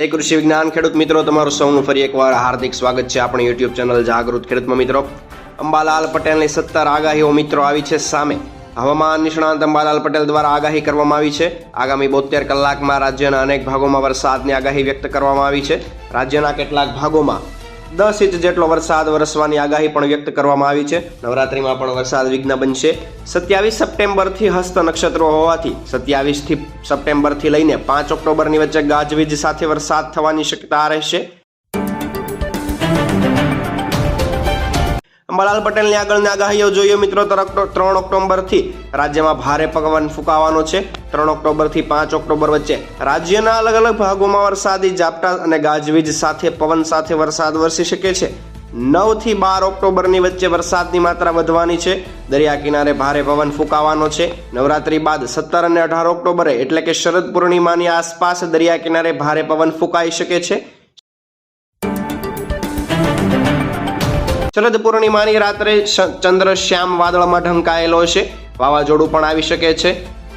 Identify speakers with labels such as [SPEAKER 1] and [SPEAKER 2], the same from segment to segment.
[SPEAKER 1] જય કૃષિ વિજ્ઞાન ખેડૂત મિત્રો, તમારું સૌનું ફરી એકવાર હાર્દિક સ્વાગત છે આપણી યુટ્યુબ ચેનલ જાગૃત ખેડૂતમાં મિત્રો. અંબાલાલ પટેલની સત્તર આગાહીઓ મિત્રો આવી છે સામે. હવામાન નિષ્ણાંત અંબાલાલ પટેલ દ્વારા આગાહી કરવામાં આવી છે. આગામી બોતેર કલાકમાં રાજ્યના અનેક ભાગોમાં વરસાદની આગાહી વ્યક્ત કરવામાં આવી છે. રાજ્યના કેટલાક ભાગોમાં દસ ઇંચ જેટલો વરસાદ વરસવાની આગાહી પણ વ્યક્ત કરવામાં આવી છે. નવરાત્રીમાં પણ વરસાદ વિઘ્ન બનશે. સત્યાવીસ સપ્ટેમ્બરથી હસ્ત નક્ષત્રો હોવાથી સત્યાવીસથી સપ્ટેમ્બરથી લઈને પાંચ ઓક્ટોબરની વચ્ચે ગાજવીજ સાથે વરસાદ થવાની શક્યતા રહેશે. અંબાલાલ પટેલની આગળની આગાહીઓ જોઈએ મિત્રો ત્રણ ઓક્ટોબરથી રાજ્યમાં ભારે પવન ફૂંકાવાનો છે. ત્રણ ઓક્ટોબરથી પાંચ ઓક્ટોબર વચ્ચે રાજ્યના અલગ અલગ ભાગોમાં વરસાદી ઝાપટા અને ગાજવીજ સાથે પવન સાથે વરસાદ વરસી શકે છે. નવથી બાર ઓક્ટોબરની વચ્ચે વરસાદની માત્રા વધવાની છે. દરિયા કિનારે ભારે પવન ફૂંકાવાનો છે. નવરાત્રી બાદ સત્તર અને અઢાર ઓક્ટોબરે એટલે કે શરદ પૂર્ણિમાની આસપાસ દરિયા કિનારે ભારે પવન ફૂંકાઈ શકે છે. શરદ પૂર્ણિમાની રાત્રે ચંદ્ર શ્યામ વાદળમાં ઢંકાયેલો છે. વાવાઝોડું પણ આવી શકે છે.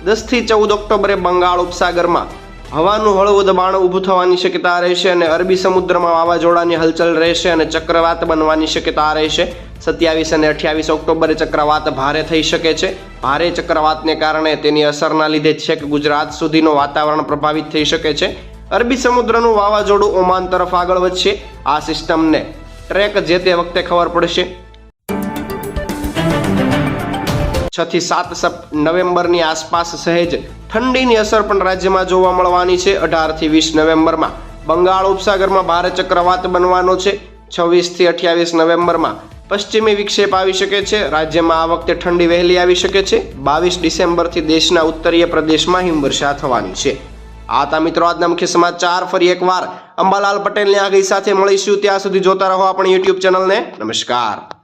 [SPEAKER 1] દસથી ચૌદ ઓક્ટોબરે બંગાળ ઉપસાગરમાં હવાનું હળવું દબાણ ઊભું થવાની શક્યતા રહેશે અને અરબી સમુદ્રમાં વાવાઝોડાની હલચલ રહેશે અને ચક્રવાત બનવાની શક્યતા રહેશે. સત્યાવીસ અને અઠ્યાવીસ ઓક્ટોબરે ચક્રવાત ભારે થઈ શકે છે. ભારે ચક્રવાતને કારણે તેની અસરના લીધે છેક ગુજરાત સુધીનું વાતાવરણ પ્રભાવિત થઈ શકે છે. અરબી સમુદ્રનું વાવાઝોડું ઓમાન તરફ આગળ વધશે. આ સિસ્ટમને ટ્રેક જે તે વખતે ખબર પડશે. છ થી સાત નવેમ્બરની આસપાસ સહેજ ઠંડીની અસર પણ રાજ્યમાં જોવા મળવાની છે. અઢારથી વીસ નવેમ્બરમાં બંગાળ ઉપસાગરમાં ભારે ચક્રવાત બનવાનો છે. છવ્વીસથી અઠ્યાવીસ નવેમ્બરમાં પશ્ચિમી વિક્ષેપ આવી શકે છે. રાજ્યમાં આ વખતે ઠંડી વહેલી આવી શકે છે. બાવીસ ડિસેમ્બરથી દેશના ઉત્તરીય પ્રદેશમાં હિમવર્ષા થવાની છે. આ હતા મિત્રો, આજના મુખ્ય સમાચાર ફરી એકવાર. અંબાલાલ પટેલની આગળ સાથે મળીશું. ત્યાં સુધી જોતા રહો આપણી યુટ્યુબ ચેનલને. નમસ્કાર.